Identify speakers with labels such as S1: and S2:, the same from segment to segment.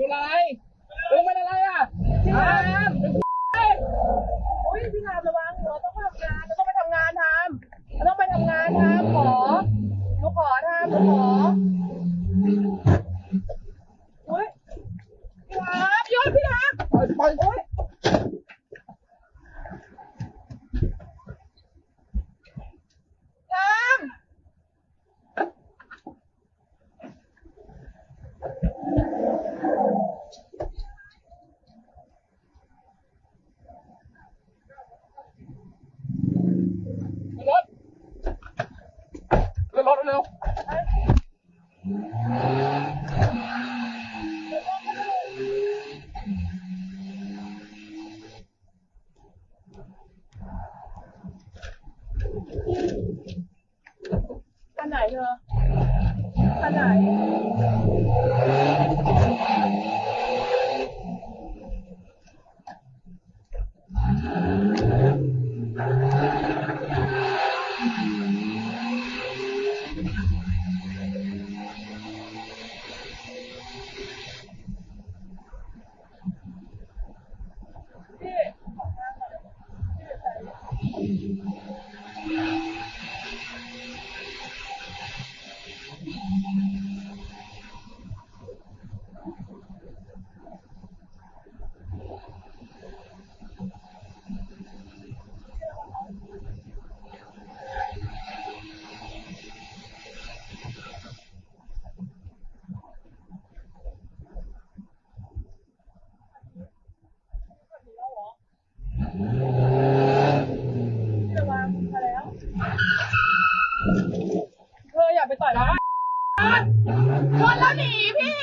S1: เป็นอะไรลึงเป็นอะไรอ่ะพีมทามโอ้ยพี่ทามระวังเดี๋ยวต้องไปทำงาน ต้องไปทำงานทามต้องไปทำงานทามขอหนูขอทามหนูขอ
S2: the lot
S1: now. นะชนแล้วหนีพี่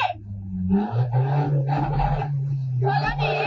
S1: ชนแล้วหนี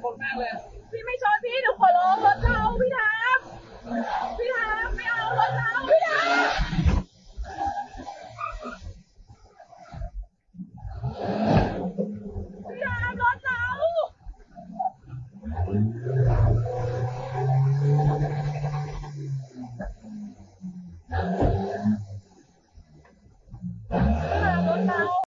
S2: Fornales